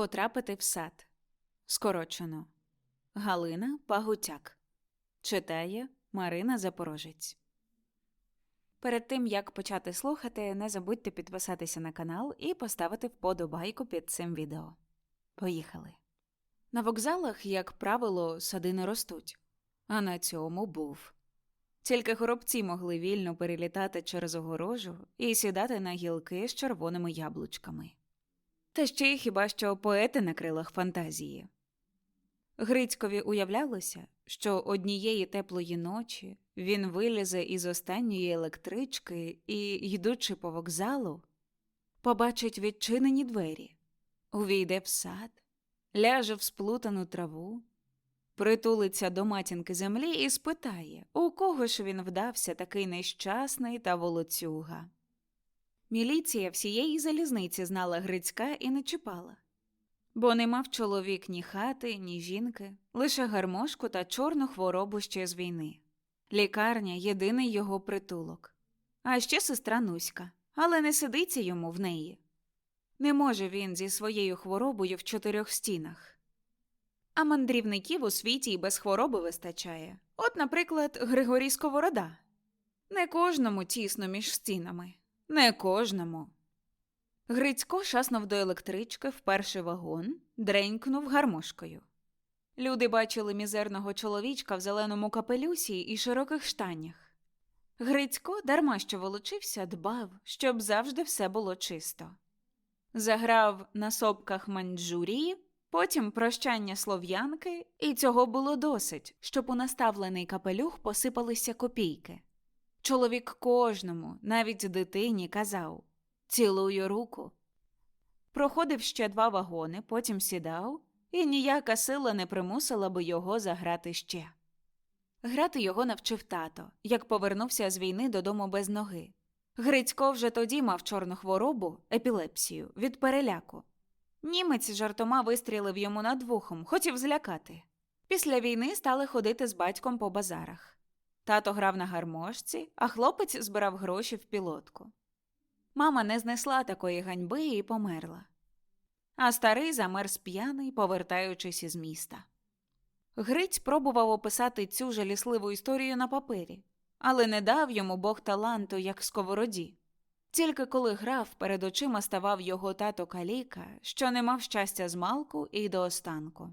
Потрапити в сад. Скорочено. Галина Пагутяк. Читає Марина Запорожець. Перед тим як почати слухати, не забудьте підписатися на канал і поставити вподобайку під цим відео. Поїхали. На вокзалах, як правило, сади не ростуть, а на цьому був. Тільки горобці могли вільно перелітати через огорожу і сідати на гілки з червоними яблучками. Та ще й хіба що поети на крилах фантазії. Грицькові уявлялося, що однієї теплої ночі він вилізе із останньої електрички і, йдучи по вокзалу, побачить відчинені двері, увійде в сад, ляже в сплутану траву, притулиться до матінки землі і спитає, у кого ж він вдався такий нещасний та волоцюга. Міліція всієї залізниці знала Грицька і не чіпала, бо не мав чоловік ні хати, ні жінки, лише гармошку та чорну хворобу ще з війни. Лікарня єдиний його притулок. А ще сестра Нуська, але не сидиться йому в неї. Не може він зі своєю хворобою в чотирьох стінах. А мандрівників у світі й без хвороби вистачає. От, наприклад, Григорій Сковорода. Не кожному тісно між стінами. Не кожному. Грицько шаснув до електрички в перший вагон, дренькнув гармошкою. Люди бачили мізерного чоловічка в зеленому капелюсі і широких штанях. Грицько, дарма що волочився, дбав, щоб завжди все було чисто. Заграв на сопках Манджурії, потім прощання слов'янки, і цього було досить, щоб у наставлений капелюх посипалися копійки. Чоловік кожному, навіть дитині, казав Цілую руку. Проходив ще два вагони, потім сідав, і ніяка сила не примусила би його заграти ще. Грати його навчив тато, як повернувся з війни додому без ноги. Грицько вже тоді мав чорну хворобу, епілепсію, від переляку. Німець жартома вистрілив йому над вухом, хотів злякати. Після війни стали ходити з батьком по базарах. Тато грав на гармошці, а хлопець збирав гроші в пілотку. Мама не знесла такої ганьби і померла. А старий замерз п'яний, повертаючись із міста. Гриць пробував описати цю жалісливу історію на папері, але не дав йому Бог таланту, як сковороді. Тільки коли грав, перед очима ставав його тато каліка, що не мав щастя з малку і до останку.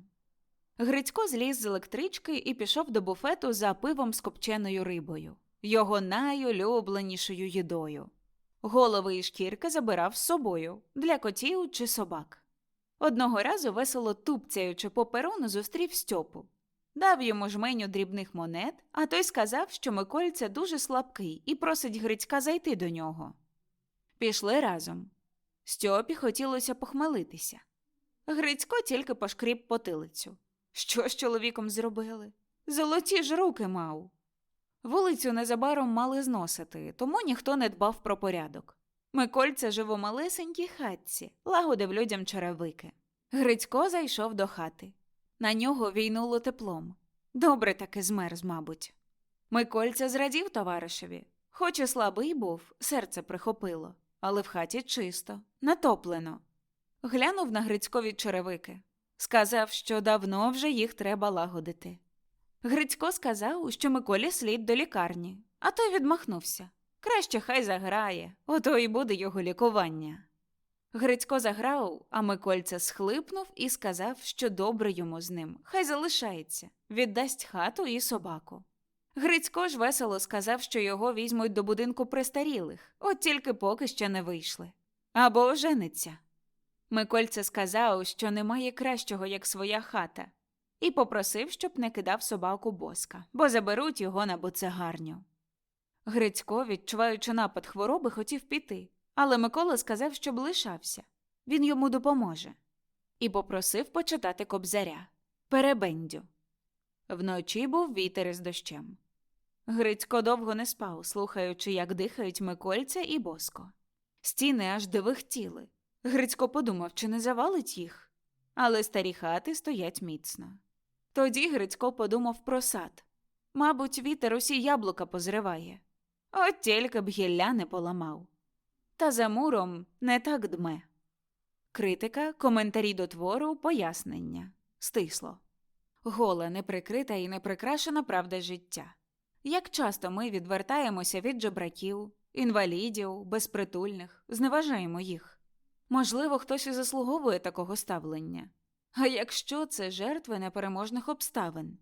Грицько зліз з електрички і пішов до буфету за пивом з копченою рибою, його найулюбленішою їдою. Голови і шкірки забирав з собою для котів чи собак. Одного разу, весело тупцяючи по перону, зустрів Стьопу. Дав йому жменю дрібних монет, а той сказав, що Микольця дуже слабкий і просить Грицька зайти до нього. Пішли разом. Стьопі хотілося похмелитися. Грицько тільки пошкріб потилицю. Що з чоловіком зробили? Золоті ж руки мав. Вулицю незабаром мали зносити, тому ніхто не дбав про порядок. Микольця жив у малесенькій хатці, лагодив людям черевики. Грицько зайшов до хати. На нього війнуло теплом. Добре таки змерз, мабуть. Микольця зрадів товаришеві. Хоч і слабий був, серце прихопило, але в хаті чисто, натоплено. Глянув на Грицькові черевики. Сказав, що давно вже їх треба лагодити. Грицько сказав, що Миколі слід до лікарні, а той відмахнувся. Краще хай заграє, ото і буде його лікування. Грицько заграв, а Микольця схлипнув і сказав, що добре йому з ним, хай залишається, віддасть хату і собаку. Грицько ж весело сказав, що його візьмуть до будинку престарілих, от тільки поки ще не вийшли. Або ожениться. Микольце сказав, що немає кращого, як своя хата, і попросив, щоб не кидав собаку боска, бо заберуть його на буцегарню. Грицько, відчуваючи напад хвороби, хотів піти, але Микола сказав, щоб лишався він йому допоможе, і попросив почитати кобзаря перебендю. Вночі був вітер із дощем. Грицько довго не спав, слухаючи, як дихають Микольця і боско. Стіни аж дивихтіли. Грицько подумав, чи не завалить їх, але старі хати стоять міцно. Тоді Грицько подумав про сад. Мабуть, вітер усі яблука позриває. От тільки б гілля не поламав. Та за муром не так дме. критика, коментарі до твору, пояснення. Стисло. Гола, неприкрита і неприкрашена правда життя. Як часто ми відвертаємося від жебраків, інвалідів, безпритульних, зневажаємо їх. Можливо, хтось і заслуговує такого ставлення. А якщо це жертви непереможних обставин?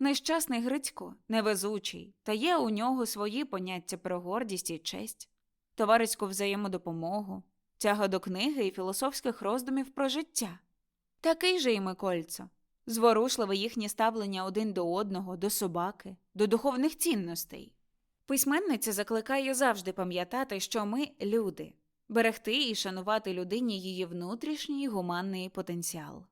Нещасний Грицько, невезучий, та є у нього свої поняття про гордість і честь, товариську взаємодопомогу, тяга до книги і філософських роздумів про життя. Такий же і Микольцо, зворушливе їхнє ставлення один до одного, до собаки, до духовних цінностей. Письменниця закликає завжди пам'ятати, що ми люди, берегти і шанувати людині її внутрішній гуманний потенціал.